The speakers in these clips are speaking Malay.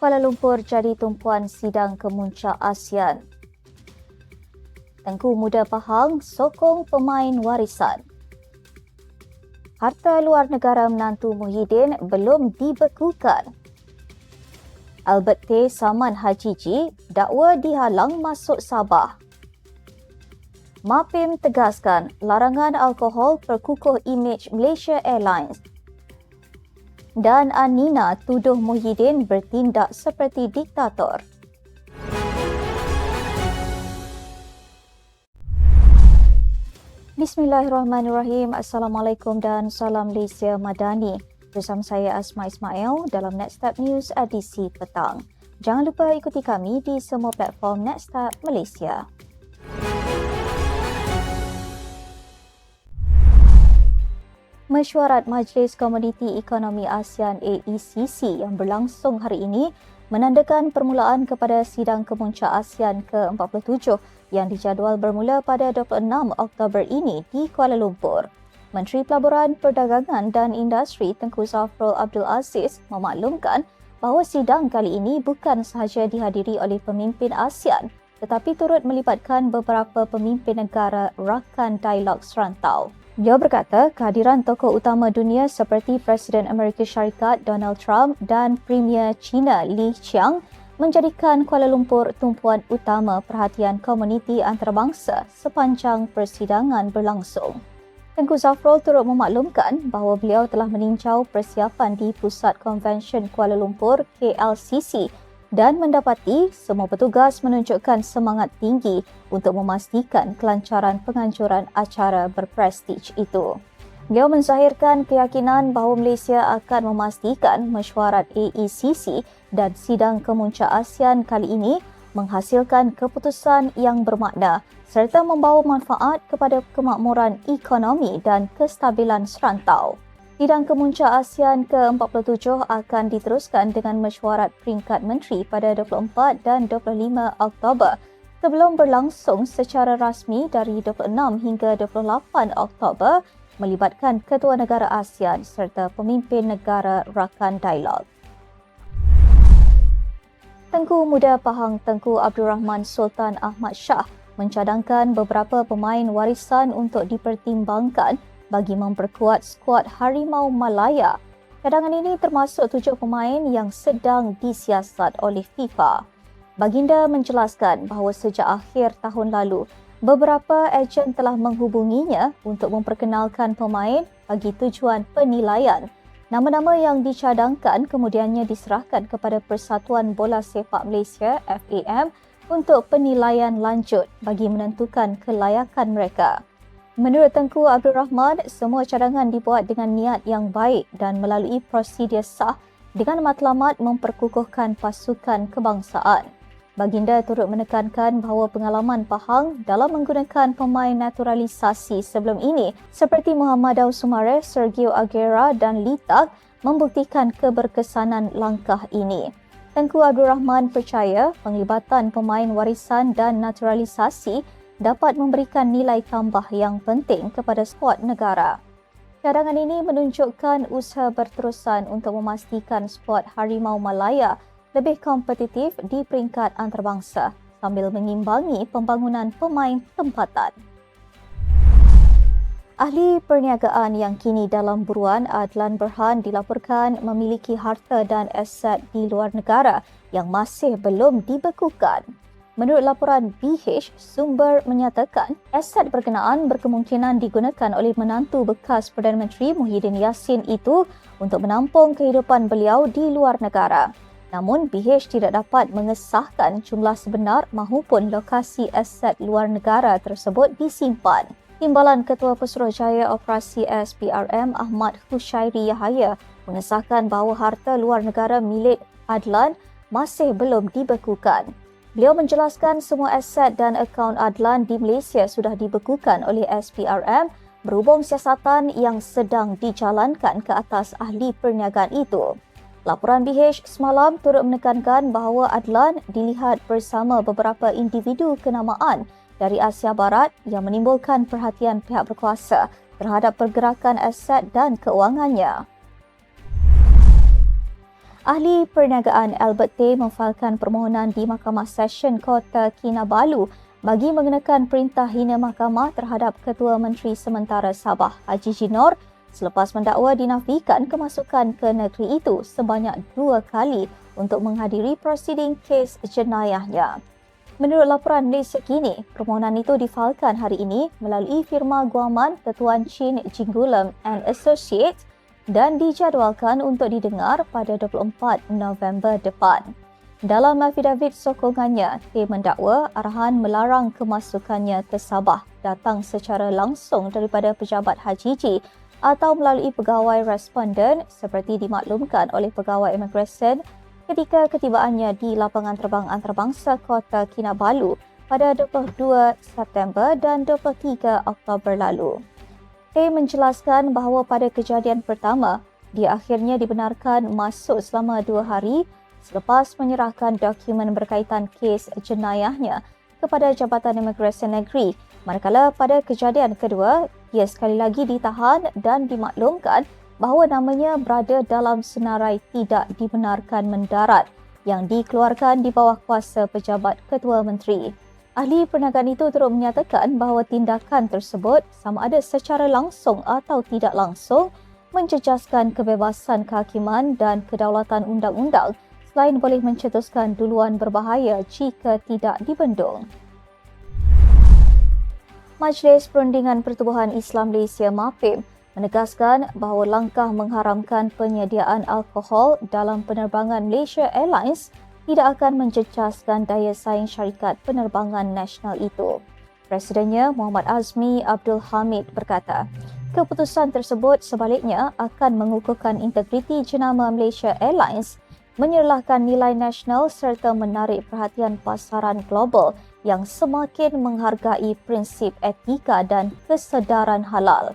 Kuala Lumpur jadi tumpuan sidang kemuncak ASEAN. Tengku Muda Pahang sokong pemain warisan. Harta luar negara menantu Muhyiddin belum dibekukan. Albert T. Saman Haji Ji dakwa dihalang masuk Sabah. MAPIM tegaskan larangan alkohol perkukuh imej Malaysia Airlines dan Anina tuduh Muhyiddin bertindak seperti diktator. Bismillahirrahmanirrahim. Assalamualaikum dan salam Malaysia Madani. Bersama saya Asma Ismail dalam Nextstep News edisi petang. Jangan lupa ikuti kami di semua platform Nextstep Malaysia. Mesyuarat Majlis Komuniti Ekonomi ASEAN AECC yang berlangsung hari ini menandakan permulaan kepada sidang kemuncak ASEAN ke-47 yang dijadual bermula pada 26 Oktober ini di Kuala Lumpur. Menteri Pelaburan Perdagangan dan Industri Tengku Zafrul Abdul Aziz memaklumkan bahawa sidang kali ini bukan sahaja dihadiri oleh pemimpin ASEAN tetapi turut melibatkan beberapa pemimpin negara rakan dialog serantau. Dia berkata kehadiran tokoh utama dunia seperti Presiden Amerika Syarikat Donald Trump dan Premier China Li Qiang menjadikan Kuala Lumpur tumpuan utama perhatian komuniti antarabangsa sepanjang persidangan berlangsung. Tengku Zafrul turut memaklumkan bahawa beliau telah meninjau persiapan di Pusat Konvensyen Kuala Lumpur KLCC dan mendapati semua petugas menunjukkan semangat tinggi untuk memastikan kelancaran penganjuran acara berprestij itu. Beliau menzahirkan keyakinan bahawa Malaysia akan memastikan mesyuarat AECC dan sidang kemuncak ASEAN kali ini menghasilkan keputusan yang bermakna serta membawa manfaat kepada kemakmuran ekonomi dan kestabilan serantau. Sidang kemuncak ASEAN ke-47 akan diteruskan dengan mesyuarat peringkat menteri pada 24 dan 25 Oktober sebelum berlangsung secara rasmi dari 26 hingga 28 Oktober melibatkan ketua negara ASEAN serta pemimpin negara rakan dialog. Tengku Muda Pahang Tengku Abdul Rahman Sultan Ahmad Shah mencadangkan beberapa pemain warisan untuk dipertimbangkan bagi memperkuat skuad Harimau Malaya. Cadangan ini termasuk tujuh pemain yang sedang disiasat oleh FIFA. Baginda menjelaskan bahawa sejak akhir tahun lalu, beberapa ejen telah menghubunginya untuk memperkenalkan pemain bagi tujuan penilaian. Nama-nama yang dicadangkan kemudiannya diserahkan kepada Persatuan Bola Sepak Malaysia FAM untuk penilaian lanjut bagi menentukan kelayakan mereka. Menurut Tengku Abdul Rahman, semua cadangan dibuat dengan niat yang baik dan melalui prosedur sah dengan matlamat memperkukuhkan pasukan kebangsaan. Baginda turut menekankan bahawa pengalaman Pahang dalam menggunakan pemain naturalisasi sebelum ini seperti Muhammad Daw Sumare, Sergio Aguera dan Litak membuktikan keberkesanan langkah ini. Tengku Abdul Rahman percaya penglibatan pemain warisan dan naturalisasi dapat memberikan nilai tambah yang penting kepada skuad negara. Cadangan ini menunjukkan usaha berterusan untuk memastikan skuad Harimau Malaya lebih kompetitif di peringkat antarabangsa sambil mengimbangi pembangunan pemain tempatan. Ahli perniagaan yang kini dalam buruan Adlan Berhan dilaporkan memiliki harta dan aset di luar negara yang masih belum dibekukan. Menurut laporan BH, sumber menyatakan aset berkenaan berkemungkinan digunakan oleh menantu bekas Perdana Menteri Muhyiddin Yassin itu untuk menampung kehidupan beliau di luar negara. Namun BH tidak dapat mengesahkan jumlah sebenar mahupun lokasi aset luar negara tersebut disimpan. Timbalan Ketua Pesuruhjaya Operasi SPRM Ahmad Hushairi Yahaya mengesahkan bahawa harta luar negara milik Adlan masih belum dibekukan. Beliau menjelaskan semua aset dan akaun Adlan di Malaysia sudah dibekukan oleh SPRM berhubung siasatan yang sedang dijalankan ke atas ahli perniagaan itu. Laporan BH semalam turut menekankan bahawa Adlan dilihat bersama beberapa individu kenamaan dari Asia Barat yang menimbulkan perhatian pihak berkuasa terhadap pergerakan aset dan keuangannya. Ahli Perniagaan Albert Tay memfailkan permohonan di Mahkamah Session Kota Kinabalu bagi mengenakan perintah hina mahkamah terhadap Ketua Menteri Sementara Sabah Haji Jinor selepas mendakwa dinafikan kemasukan ke negeri itu sebanyak dua kali untuk menghadiri prosiding kes jenayahnya. Menurut laporan Malaysia kini, permohonan itu difalkan hari ini melalui firma guaman Ketuan Chin Jinggulem and Associates dan dijadualkan untuk didengar pada 24 November depan. Dalam affidavit sokongannya, T mendakwa arahan melarang kemasukannya ke Sabah datang secara langsung daripada pejabat Haji atau melalui pegawai responden seperti dimaklumkan oleh pegawai imigresen ketika ketibaannya di lapangan terbang antarabangsa Kota Kinabalu pada 22 September dan 23 Oktober lalu. Tay menjelaskan bahawa pada kejadian pertama, dia akhirnya dibenarkan masuk selama dua hari selepas menyerahkan dokumen berkaitan kes jenayahnya kepada Jabatan Imigresen Negeri. Manakala pada kejadian kedua, ia sekali lagi ditahan dan dimaklumkan bahawa namanya berada dalam senarai tidak dibenarkan mendarat yang dikeluarkan di bawah kuasa pejabat Ketua Menteri. Ahli perniagaan itu turut menyatakan bahawa tindakan tersebut sama ada secara langsung atau tidak langsung menjejaskan kebebasan kehakiman dan kedaulatan undang-undang selain boleh mencetuskan duluan berbahaya jika tidak dibendung. Majlis Perundingan Pertubuhan Islam Malaysia MAPIM menegaskan bahawa langkah mengharamkan penyediaan alkohol dalam penerbangan Malaysia Airlines tidak akan menjejaskan daya saing syarikat penerbangan nasional itu. Presidennya Muhammad Azmi Abdul Hamid berkata, keputusan tersebut sebaliknya akan mengukuhkan integriti jenama Malaysia Airlines, menyerlahkan nilai nasional serta menarik perhatian pasaran global yang semakin menghargai prinsip etika dan kesedaran halal.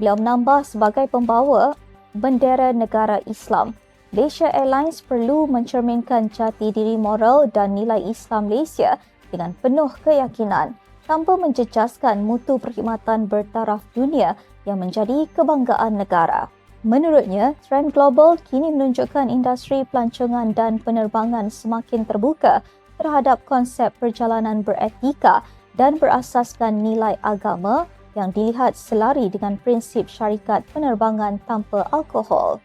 Beliau menambah sebagai pembawa bendera negara Islam. Malaysia Airlines perlu mencerminkan jati diri moral dan nilai Islam Malaysia dengan penuh keyakinan tanpa menjejaskan mutu perkhidmatan bertaraf dunia yang menjadi kebanggaan negara. Menurutnya, trend global kini menunjukkan industri pelancongan dan penerbangan semakin terbuka terhadap konsep perjalanan beretika dan berasaskan nilai agama, yang dilihat selari dengan prinsip syarikat penerbangan tanpa alkohol.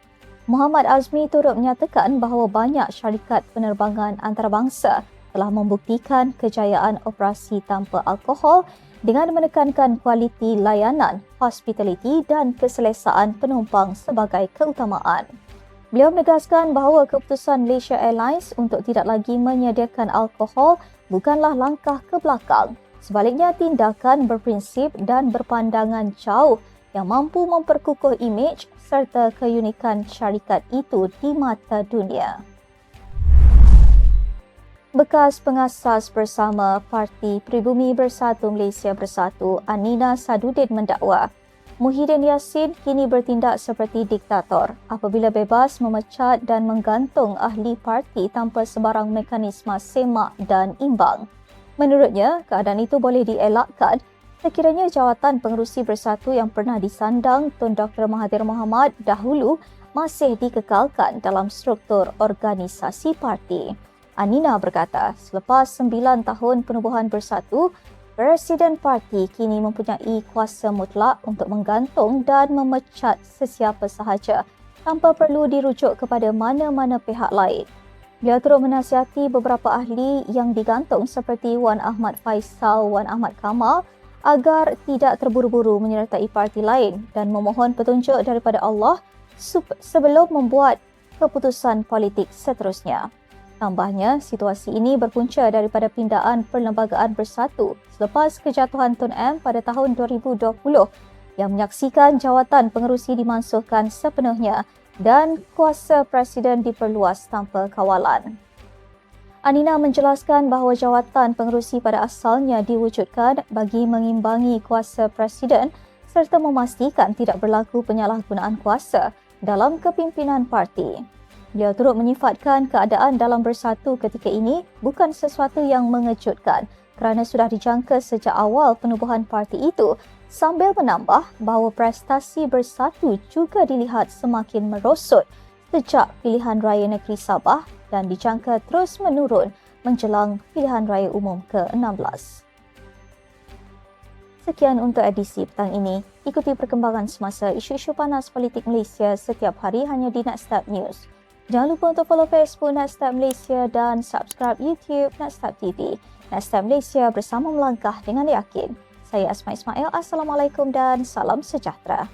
Muhammad Azmi turut menyatakan bahawa banyak syarikat penerbangan antarabangsa telah membuktikan kejayaan operasi tanpa alkohol dengan menekankan kualiti layanan, hospitality dan keselesaan penumpang sebagai keutamaan. Beliau menegaskan bahawa keputusan Malaysia Airlines untuk tidak lagi menyediakan alkohol bukanlah langkah ke belakang Sebaliknya, tindakan berprinsip dan berpandangan jauh yang mampu memperkukuh imej serta keunikan syarikat itu di mata dunia. Bekas pengasas bersama Parti Pribumi Bersatu Malaysia Bersatu, Anina Sadudin mendakwa Muhyiddin Yassin kini bertindak seperti diktator apabila bebas memecat dan menggantung ahli parti tanpa sebarang mekanisme semak dan imbang. Menurutnya, keadaan itu boleh dielakkan sekiranya jawatan pengerusi bersatu yang pernah disandang Tun Dr. Mahathir Mohamad dahulu masih dikekalkan dalam struktur organisasi parti. Anina berkata, selepas sembilan tahun penubuhan bersatu, Presiden parti kini mempunyai kuasa mutlak untuk menggantung dan memecat sesiapa sahaja tanpa perlu dirujuk kepada mana-mana pihak lain. Dia turut menasihati beberapa ahli yang digantung seperti Wan Ahmad Faisal, Wan Ahmad Kamal agar tidak terburu-buru menyertai parti lain dan memohon petunjuk daripada Allah sebelum membuat keputusan politik seterusnya. Tambahnya, situasi ini berpunca daripada pindaan Perlembagaan Bersatu selepas kejatuhan Tun M pada tahun 2020 yang menyaksikan jawatan pengerusi dimansuhkan sepenuhnya dan kuasa presiden diperluas tanpa kawalan. Anina menjelaskan bahawa jawatan pengerusi pada asalnya diwujudkan bagi mengimbangi kuasa presiden serta memastikan tidak berlaku penyalahgunaan kuasa dalam kepimpinan parti. Dia turut menyifatkan keadaan dalam bersatu ketika ini bukan sesuatu yang mengejutkan kerana sudah dijangka sejak awal penubuhan parti itu sambil menambah bahawa prestasi bersatu juga dilihat semakin merosot sejak pilihan raya negeri Sabah dan dijangka terus menurun menjelang pilihan raya umum ke-16. Sekian untuk edisi petang ini. Ikuti perkembangan semasa isu-isu panas politik Malaysia setiap hari hanya di Nextstep News. Jangan lupa untuk follow Facebook Nextstep Malaysia dan subscribe YouTube Nextstep TV. Nextstep Malaysia bersama melangkah dengan yakin. Saya Asma Ismail. Assalamualaikum dan salam sejahtera.